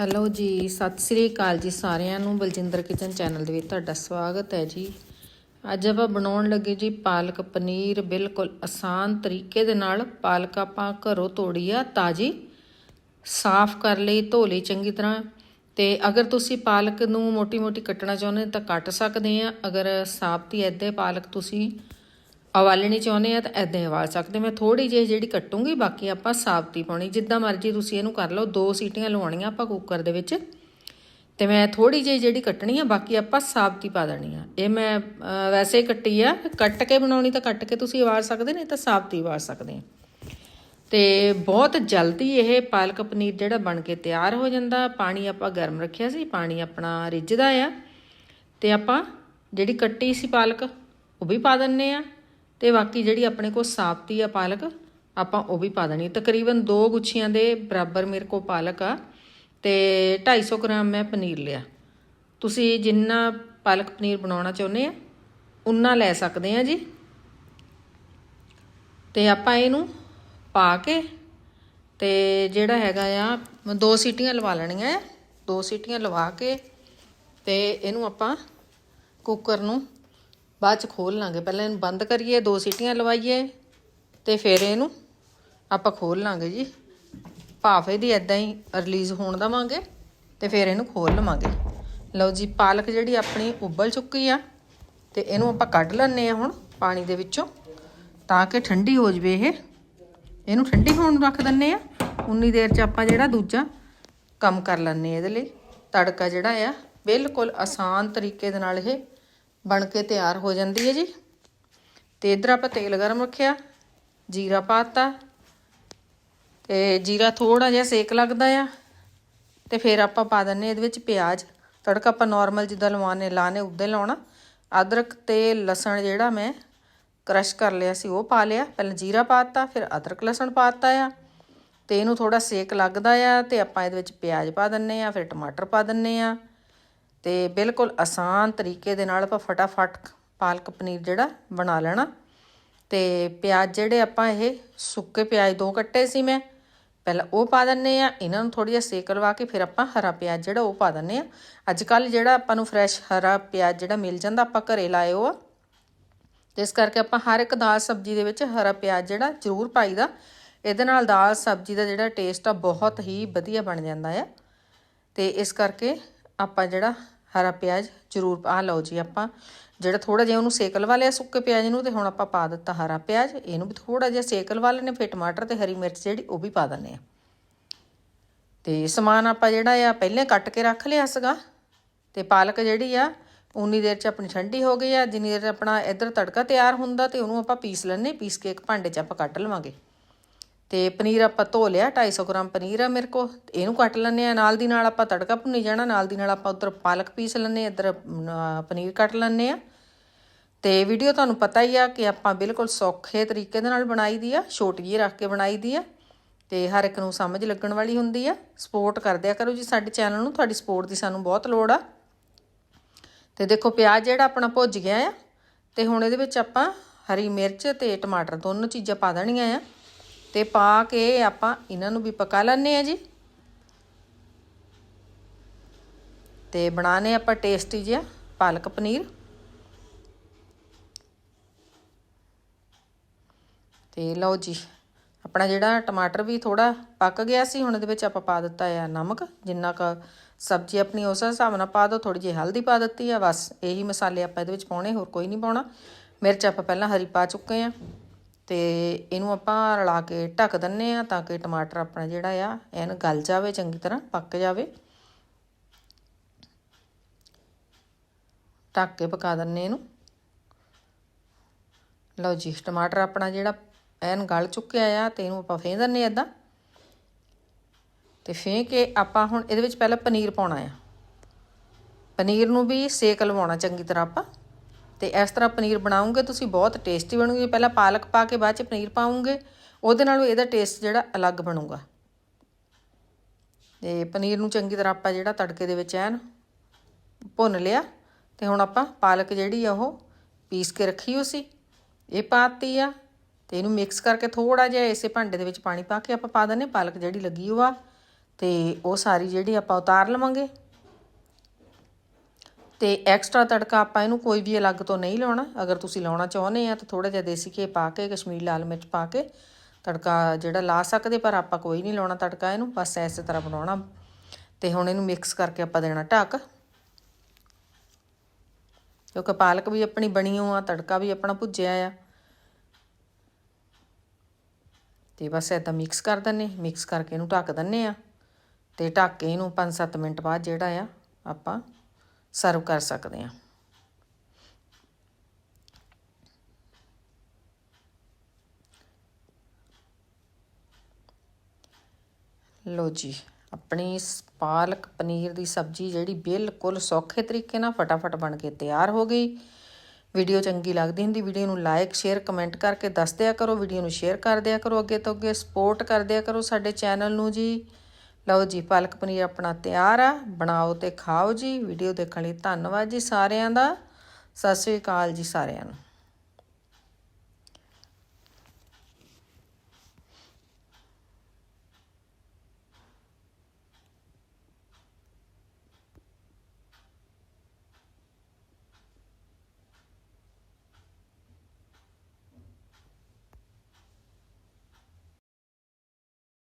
Hello ਜੀ, ਸਤਿ ਸ੍ਰੀ ਅਕਾਲ ਜੀ ਸਾਰਿਆਂ ਨੂੰ। ਬਲਜਿੰਦਰ ਕਿਚਨ ਚੈਨਲ ਦੇ ਵਿੱਚ ਤੁਹਾਡਾ ਸਵਾਗਤ ਹੈ ਜੀ। ਅੱਜ ਆਪਾਂ ਬਣਾਉਣ ਲੱਗੇ ਜੀ ਪਾਲਕ ਪਨੀਰ ਬਿਲਕੁਲ ਆਸਾਨ ਤਰੀਕੇ ਦੇ ਨਾਲ। ਪਾਲਕ ਆਪਾਂ ਘਰੋਂ ਤੋੜੀ ਆ, ਤਾਜੀ, ਸਾਫ਼ ਕਰ ਲਈ, ਧੋ ਲਈ ਚੰਗੀ ਤਰ੍ਹਾਂ। ਤੇ ਅਗਰ ਤੁਸੀਂ ਪਾਲਕ ਨੂੰ ਮੋਟੀ-ਮੋਟੀ ਕੱਟਣਾ ਚਾਹੁੰਦੇ ਤਾਂ ਕੱਟ ਸਕਦੇ ਆ। ਅਗਰ ਸਾਫ਼ ਸਾਬਤੀ ਐਦੇ ਪਾਲਕ ਤੁਸੀਂ ਉਬਾਲਣੀ ਚਾਹੁੰਦੇ ਆ ਤਾਂ ਐਦਾਂ ਹੀ ਉਬਾਲ ਸਕਦੇ ਮੈਂ ਥੋੜੀ ਜਿਹੀ ਜਿਹੜੀ ਕੱਟੂੰਗੀ, ਬਾਕੀ ਆਪਾਂ ਸਾਬਤੀ ਪਾਉਣੀ। ਜਿੱਦਾਂ ਮਰਜ਼ੀ ਤੁਸੀਂ ਇਹਨੂੰ ਕਰ ਲਓ। ਦੋ ਸੀਟੀਆਂ ਲਵਾਉਣੀਆਂ ਆਪਾਂ ਕੁੱਕਰ ਦੇ ਵਿੱਚ। ਤੇ ਮੈਂ ਥੋੜੀ ਜਿਹੀ ਜਿਹੜੀ ਕੱਟਣੀ ਆ, ਬਾਕੀ ਆਪਾਂ ਸਾਬਤੀ ਪਾ ਦੇਣੀ ਆ। ਇਹ ਮੈਂ ਵੈਸੇ ਹੀ ਕੱਟੀ ਆ। ਕੱਟ ਕੇ ਬਣਾਉਣੀ ਤਾਂ ਕੱਟ ਕੇ ਤੁਸੀਂ ਉਬਾਲ ਸਕਦੇ ਨੇ ਤਾਂ ਸਾਬਤੀ ਉਬਾਲ ਸਕਦੇ ਆ। ਤੇ ਬਹੁਤ ਜਲਦੀ ਇਹ ਪਾਲਕ ਪਨੀਰ ਜਿਹੜਾ ਬਣ ਕੇ ਤਿਆਰ ਹੋ ਜਾਂਦਾ। ਪਾਣੀ ਆਪਾਂ ਗਰਮ ਰੱਖਿਆ ਸੀ, ਪਾਣੀ ਆਪਣਾ ਰਿੱਝਦਾ ਆ। ਤੇ ਆਪਾਂ ਜਿਹੜੀ ਕੱਟੀ ਸੀ ਪਾਲਕ, ਉਹ ਵੀ ਪਾ ਦਿੰਨੇ ਆ। ਤੇ ਬਾਕੀ ਜਿਹੜੀ ਆਪਣੇ ਕੋਲ ਸਾਬਤੀ ਆ ਪਾਲਕ, ਆਪਾਂ ਉਹ ਵੀ ਪਾ ਦੇਣੀ ਤਕਰੀਬਨ 2 ਗੁੱਛੀਆਂ ਦੇ ਬਰਾਬਰ ਮੇਰੇ ਕੋਲ ਪਾਲਕ ਆ ਤੇ 250 ਗ੍ਰਾਮ ਮੈਂ ਪਨੀਰ ਲਿਆ। ਤੁਸੀਂ ਜਿੰਨਾ ਪਾਲਕ ਪਨੀਰ ਬਣਾਉਣਾ ਚਾਹੁੰਦੇ ਆ, ਉਨਾ ਲੈ ਸਕਦੇ ਆ ਜੀ। ਤੇ ਆਪਾਂ ਇਹਨੂੰ ਪਾ ਕੇ ਤੇ ਜਿਹੜਾ ਹੈਗਾ ਆ ਦੋ ਸੀਟੀਆਂ ਲਵਾ ਲੈਣੀਆਂ ਆ। ਦੋ ਸੀਟੀਆਂ ਲਵਾ ਕੇ ਤੇ ਇਹਨੂੰ ਆਪਾਂ ਕੁੱਕਰ ਨੂੰ ਬਾਅਦ ਚ ਖੋਲ ਲਾਂਗੇ। ਪਹਿਲਾਂ ਇਹਨੂੰ ਬੰਦ ਕਰੀਏ, ਦੋ ਸੀਟੀਆਂ ਲਵਾਈਏ ਤੇ ਫਿਰ ਇਹਨੂੰ ਆਪਾਂ ਖੋਲ ਲਾਂਗੇ ਜੀ। ਭਾਫ ਇਹਦੀ ਐਦਾਂ ਹੀ ਰਿਲੀਜ਼ ਹੋਣ ਦਵਾਂਗੇ ਤੇ ਫਿਰ ਇਹਨੂੰ ਖੋਲ ਲਵਾਂਗੇ। ਲਓ ਜੀ, ਪਾਲਕ ਜਿਹੜੀ ਆਪਣੀ ਉਬਲ ਚੁੱਕੀ ਆ ਤੇ ਇਹਨੂੰ ਆਪਾਂ ਕੱਢ ਲੈਣੇ ਆ ਹੁਣ ਪਾਣੀ ਦੇ ਵਿੱਚੋਂ ਤਾਂ ਕਿ ਠੰਡੀ ਹੋ ਜਵੇ ਇਹ। ਇਹਨੂੰ ਠੰਡੀ ਹੋਣ ਨੂੰ ਰੱਖ ਦਿੰਨੇ ਆ ਉਨੀ ਦੇਰ ਚ ਆਪਾਂ ਜਿਹੜਾ ਦੂਜਾ ਕੰਮ ਕਰ ਲੈਣੇ ਇਹਦੇ ਲਈ। ਤੜਕਾ ਜਿਹੜਾ ਆ, ਬਿਲਕੁਲ ਆਸਾਨ ਤਰੀਕੇ ਦੇ ਨਾਲ ਇਹ ਬਣ ਕੇ ਤਿਆਰ ਹੋ ਜਾਂਦੀ ਹੈ ਜੀ। ਤੇ ਇਧਰ ਆਪਾਂ ਤੇਲ ਗਰਮ ਰੱਖਿਆ, ਜੀਰਾ ਪਾਤਾ, ਤੇ ਜੀਰਾ ਥੋੜਾ ਜਿਹਾ ਸੇਕ ਲੱਗਦਾ ਆ। ਤੇ ਫਿਰ ਆਪਾਂ ਪਾ ਦਿੰਨੇ ਇਹਦੇ ਵਿੱਚ ਪਿਆਜ਼। ਤੜਕਾ ਆਪਾਂ ਨਾਰਮਲ ਜਿੱਦਾਂ ਲਵਾਣੇ ਲਾਣੇ ਉਦਾਂ ਲਾਉਣਾ। ਅਦਰਕ ਤੇ ਲਸਣ ਜਿਹੜਾ ਮੈਂ ਕ੍ਰਸ਼ ਕਰ ਲਿਆ ਸੀ, ਉਹ ਪਾ ਲਿਆ। ਪਹਿਲਾਂ ਜੀਰਾ ਪਾਤਾ, ਫਿਰ ਅਦਰਕ ਲਸਣ ਪਾਤਾ ਆ। ਤੇ ਇਹਨੂੰ ਥੋੜਾ ਸੇਕ ਲੱਗਦਾ ਆ, ਤੇ ਆਪਾਂ ਇਹਦੇ ਵਿੱਚ ਪਿਆਜ਼ ਪਾ ਦਿੰਨੇ ਆ, ਫਿਰ ਟਮਾਟਰ ਪਾ ਦਿੰਨੇ ਆ। ਤੇ ਬਿਲਕੁਲ ਆਸਾਨ ਤਰੀਕੇ ਦੇ ਨਾਲ ਆਪਾਂ ਫਟਾਫਟ ਪਾਲਕ ਪਨੀਰ ਜਿਹੜਾ ਬਣਾ ਲੈਣਾ। ਤੇ ਪਿਆਜ਼ ਜਿਹੜੇ ਆਪਾਂ ਇਹ ਸੁੱਕੇ ਪਿਆਜ਼ ਦੋ ਕੱਟੇ ਸੀ ਮੈਂ, ਪਹਿਲਾਂ ਉਹ ਪਾ ਦਿੰਨੇ ਆ, ਇਹਨਾਂ ਨੂੰ ਥੋੜੀ ਜਿਹਾ ਸੇਕ ਲਵਾ ਕੇ ਫਿਰ ਆਪਾਂ ਹਰਾ ਪਿਆਜ਼ ਜਿਹੜਾ ਉਹ ਪਾ ਦਿੰਨੇ ਆ। ਅੱਜ ਕੱਲ ਜਿਹੜਾ ਆਪਾਂ ਨੂੰ ਫਰੈਸ਼ ਹਰਾ ਪਿਆਜ਼ ਜਿਹੜਾ ਮਿਲ ਜਾਂਦਾ ਆਪਾਂ ਘਰੇ ਲਾਏ ਉਹ ਆ। ਤੇ ਇਸ ਕਰਕੇ ਆਪਾਂ ਹਰ ਇੱਕ ਦਾਲ ਸਬਜ਼ੀ ਦੇ ਵਿੱਚ ਹਰਾ ਪਿਆਜ਼ ਜਿਹੜਾ ਜ਼ਰੂਰ ਪਾਈਦਾ। ਇਹਦੇ ਨਾਲ ਦਾਲ ਸਬਜ਼ੀ ਦਾ ਜਿਹੜਾ ਟੇਸਟ ਆ ਬਹੁਤ ਹੀ ਵਧੀਆ ਬਣ ਜਾਂਦਾ ਆ। ਤੇ ਇਸ ਕਰਕੇ ਆਪਾਂ ਜਿਹੜਾ ਹਰਾ ਪਿਆਜ਼ ਜ਼ਰੂਰ ਆ ਲਓ ਜੀ ਆਪਾਂ। ਜਿਹੜਾ ਥੋੜਾ ਜਿਹਾ ਉਹਨੂੰ ਸੇਕ ਲਵਾ ਲਿਆ ਸੁੱਕੇ ਪਿਆਜ਼ ਨੂੰ ਤੇ ਹੁਣ ਆਪਾਂ ਪਾ ਦਿੱਤਾ ਹਰਾ ਪਿਆਜ਼। ਇਹਨੂੰ ਵੀ ਥੋੜਾ ਜਿਹਾ ਸੇਕ ਲਵਾ ਲੈਣੇ ਫਿਰ ਟਮਾਟਰ ਤੇ ਹਰੀ ਮਿਰਚ ਜਿਹੜੀ ਉਹ ਵੀ ਪਾ ਦਿੰਨੇ ਆ। ਤੇ ਸਮਾਨ ਆਪਾਂ ਜਿਹੜਾ ਆ ਪਹਿਲੇ ਕੱਟ ਕੇ ਰੱਖ ਲਿਆ ਸੀਗਾ। ਤੇ ਪਾਲਕ ਜਿਹੜੀ ਆ ਉਨੀ ਦੇਰ ਚ ਆਪਣੀ ਠੰਡੀ ਹੋ ਗਈ ਆ। ਜਿੰਨੀ ਦੇਰ ਆਪਣਾ ਇੱਧਰ ਤੜਕਾ ਤਿਆਰ ਹੁੰਦਾ ਤੇ ਉਹਨੂੰ ਆਪਾਂ ਪੀਸ ਲੈਣੇ ਪੀਸ ਕੇ ਇੱਕ ਭਾਂਡੇ 'ਚ ਆਪਾਂ ਕੱਟ ਲਵਾਂਗੇ। ਤੇ ਪਨੀਰ ਆਪਾਂ ਧੋ ਲਿਆ 250 ਗ੍ਰਾਮ ਪਨੀਰ ਆ ਮੇਰੇ ਕੋਲ। ਇਹਨੂੰ ਕੱਟ ਲੈਣੇ ਆ ਨਾਲ ਦੀ ਨਾਲ ਆਪਾਂ ਤੜਕਾ ਭੁੰਨੀ ਜਾਣਾ, ਨਾਲ ਦੀ ਨਾਲ ਆਪਾਂ ਉਧਰ ਪਾਲਕ ਪੀਸ ਲੈਣੇ ਇੱਧਰ ਪਨੀਰ ਕੱਟ ਲੈਣੇ ਆ ਤੇ ਵੀਡੀਓ ਤੁਹਾਨੂੰ ਪਤਾ ਹੀ ਆ ਕਿ ਆਪਾਂ ਬਿਲਕੁਲ ਸੌਖੇ ਤਰੀਕੇ ਦੇ ਨਾਲ ਬਣਾਈ ਦੀ ਆ, ਛੋਟੀ ਜਿਹੀ ਰੱਖ ਕੇ ਬਣਾਈ ਦੀ ਆ। ਤੇ ਹਰ ਇੱਕ ਨੂੰ ਸਮਝ ਲੱਗਣ ਵਾਲੀ ਹੁੰਦੀ ਆ। ਸਪੋਰਟ ਕਰਦਿਆ ਕਰੋ ਜੀ ਸਾਡੇ ਚੈਨਲ ਨੂੰ, ਤੁਹਾਡੀ ਸਪੋਰਟ ਦੀ ਸਾਨੂੰ ਬਹੁਤ ਲੋੜ ਆ। ਤੇ ਦੇਖੋ, ਪਿਆਜ਼ ਜਿਹੜਾ ਆਪਣਾ ਭੁੱਜ ਗਿਆ ਆ, ਤੇ ਹੁਣ ਇਹਦੇ ਵਿੱਚ ਆਪਾਂ ਹਰੀ ਮਿਰਚ ਤੇ ਟਮਾਟਰ ਦੋਨੋਂ ਚੀਜ਼ਾਂ ਪਾ ਦੇਣੀਆਂ ਆ। ਤੇ ਪਾ ਕੇ ਆਪਾਂ ਇਹਨਾਂ ਨੂੰ ਵੀ ਪਕਾ ਲੈਣੇ ਆ ਜੀ। ਤੇ ਬਣਾਣੇ ਆਪਾਂ ਟੇਸਟੀ ਜਿਹਾ ਪਾਲਕ ਪਨੀਰ। ਤੇ ਲਓ ਜੀ, ਆਪਣਾ ਜਿਹੜਾ ਟਮਾਟਰ ਵੀ ਥੋੜਾ ਪੱਕ ਗਿਆ ਸੀ, ਹੁਣ ਇਹਦੇ ਵਿੱਚ ਆਪਾਂ ਪਾ ਦਿੱਤਾ ਆ ਨਮਕ। ਜਿੰਨਾ ਕ ਸਬਜ਼ੀ ਆਪਣੀ ਉਸ ਹਿਸਾਬ ਨਾਲ ਪਾ ਦਿਓ ਥੋੜੀ ਜਿਹੀ ਹਲਦੀ ਪਾ ਦਿੱਤੀ ਆ, ਬਸ ਇਹੀ ਮਸਾਲੇ ਆਪਾਂ ਇਹਦੇ ਵਿੱਚ ਪਾਉਣੇ, ਹੋਰ ਕੋਈ ਨਹੀਂ ਪਾਉਣਾ। ਮਿਰਚ ਆਪਾਂ ਪਹਿਲਾਂ ਹਰੀ ਪਾ ਚੁੱਕੇ ਆ ਤੇ ਇਹਨੂੰ ਆਪਾਂ ਰਲਾ ਕੇ ਢੱਕ ਦਿੰਨੇ ਆ ਤਾਂ ਕਿ ਟਮਾਟਰ ਆਪਣਾ ਜਿਹੜਾ ਆ, ਐਨ ਗਲ ਜਾਵੇ ਚੰਗੀ ਤਰ੍ਹਾਂ, ਪੱਕ ਜਾਵੇ। ਢੱਕ ਕੇ ਪਕਾ ਦਿੰਨੇ ਇਹਨੂੰ। ਲਓ ਜੀ, ਟਮਾਟਰ ਆਪਣਾ ਜਿਹੜਾ ਐਨ ਗਲ ਚੁੱਕਿਆ ਆ ਤੇ ਇਹਨੂੰ ਆਪਾਂ ਫੇਂ ਦਿੰਨੇ ਇਦਾਂ ਤੇ ਫੇਂ ਕੇ ਆਪਾਂ ਹੁਣ ਇਹਦੇ ਵਿੱਚ ਪਹਿਲਾਂ ਪਨੀਰ ਪਾਉਣਾ ਆ। ਪਨੀਰ ਨੂੰ ਵੀ ਸੇਕ ਲਵਾਉਣਾ ਚੰਗੀ ਤਰ੍ਹਾਂ ਆਪਾਂ। ਤੇ ਇਸ ਤਰ੍ਹਾਂ ਪਨੀਰ ਬਣਾਉਂਗੇ, ਤੁਸੀਂ ਬਹੁਤ ਟੇਸਟੀ ਬਣੂਗੀ। ਪਹਿਲਾਂ ਪਾਲਕ ਪਾ ਕੇ ਬਾਅਦ ਚ ਪਨੀਰ ਪਾਉਂਗੇ, ਉਹਦੇ ਨਾਲੋਂ ਇਹਦਾ ਟੇਸਟ ਜਿਹੜਾ ਅਲੱਗ ਬਣੂਗਾ। ਤੇ ਪਨੀਰ ਨੂੰ ਚੰਗੀ ਤਰ੍ਹਾਂ ਆਪਾਂ ਜਿਹੜਾ ਤੜਕੇ ਦੇ ਵਿੱਚ ਐਨ ਭੁੰਨ ਲਿਆ, ਤੇ ਹੁਣ ਆਪਾਂ ਪਾਲਕ ਜਿਹੜੀ ਆ ਉਹ ਪੀਸ ਕੇ ਰੱਖੀ ਹੋ ਸੀ। ਇਹ ਪਾਤੀ ਆ, ਤੇ ਇਹਨੂੰ ਮਿਕਸ ਕਰਕੇ ਥੋੜਾ ਜਿਹਾ ਇਸੇ ਭਾਂਡੇ ਦੇ ਵਿੱਚ ਪਾਣੀ ਪਾ ਕੇ ਆਪਾਂ ਪਾ ਦਿੰਨੇ ਪਾਲਕ ਜਿਹੜੀ ਲੱਗੀ ਹੋਆ ਤੇ ਉਹ ਸਾਰੀ ਜਿਹੜੀ ਆਪਾਂ ਉਤਾਰ ਲਵਾਂਗੇ। ਤੇ ਐਕਸਟਰਾ ਤੜਕਾ ਆਪਾਂ ਇਹਨੂੰ ਕੋਈ ਵੀ ਅਲੱਗ ਤੋਂ ਨਹੀਂ ਲਾਉਣਾ। ਅਗਰ ਤੁਸੀਂ ਲਾਉਣਾ ਚਾਹੁੰਦੇ ਆ ਤਾਂ ਥੋੜਾ ਜਿਹਾ ਦੇਸੀ ਘੇ ਪਾ ਕੇ, ਕਸ਼ਮੀਰੀ ਲਾਲ ਮਿਰਚ ਪਾ ਕੇ ਤੜਕਾ ਜਿਹੜਾ ਲਾ ਸਕਦੇ, ਪਰ ਆਪਾਂ ਕੋਈ ਨਹੀਂ ਲਾਉਣਾ ਤੜਕਾ ਇਹਨੂੰ, ਬਸ ਐਸੇ ਤਰ੍ਹਾਂ ਬਣਾਉਣਾ। ਤੇ ਹੁਣ ਇਹਨੂੰ ਮਿਕਸ ਕਰਕੇ ਆਪਾਂ ਦੇਣਾ ਢੱਕ। ਕਿਉਂਕਿ ਪਾਲਕ ਵੀ ਆਪਣੀ ਬਣੀ ਹੋ ਆ, ਤੜਕਾ ਵੀ ਆਪਣਾ ਭੁੱਜਿਆ ਆ। ਤੇ ਬਸ ਏਦਾਂ ਮਿਕਸ ਕਰ ਦਿੰਨੇ ਮਿਕਸ ਕਰਕੇ ਇਹਨੂੰ ਢੱਕ ਦਿੰਨੇ ਆ ਤੇ ਢੱਕ ਕੇ ਇਹਨੂੰ 5-7 ਮਿੰਟ ਬਾਅਦ ਜਿਹੜਾ ਆ, ਆਪਾਂ ਸਰਵ ਕਰ ਸਕਦੇ ਹਾਂ। ਲੋ ਜੀ, ਆਪਣੀ ਸ- ਪਾਲਕ ਪਨੀਰ ਦੀ ਸਬਜ਼ੀ ਜਿਹੜੀ ਬਿਲਕੁਲ ਸੌਖੇ ਤਰੀਕੇ ਨਾਲ ਫਟਾਫਟ ਬਣ ਕੇ ਤਿਆਰ ਹੋ ਗਈ। ਵੀਡੀਓ ਚੰਗੀ ਲੱਗਦੀ ਹੁੰਦੀ, ਵੀਡੀਓ ਨੂੰ ਲਾਈਕ ਸ਼ੇਅਰ, ਕਮੈਂਟ ਕਰਕੇ ਦੱਸ ਦਿਆ ਕਰੋ, ਵੀਡੀਓ ਨੂੰ ਸ਼ੇਅਰ ਕਰ ਦਿਆ ਕਰੋ, ਅੱਗੇ ਤੋਂ ਅੱਗੇ ਸਪੋਰਟ ਕਰ ਦਿਆ ਕਰੋ ਸਾਡੇ ਚੈਨਲ ਨੂੰ ਜੀ। ਲਓ ਜੀ, ਪਾਲਕ ਪਨੀਰ ਆਪਣਾ ਤਿਆਰ ਆ। ਬਣਾਓ ਤੇ ਖਾਓ ਜੀ। ਵੀਡੀਓ ਦੇਖਣ ਲਈ ਧੰਨਵਾਦ ਜੀ ਸਾਰਿਆਂ ਦਾ। ਸਤਿ ਸ੍ਰੀ ਅਕਾਲ ਜੀ ਸਾਰਿਆਂ ਨੂੰ।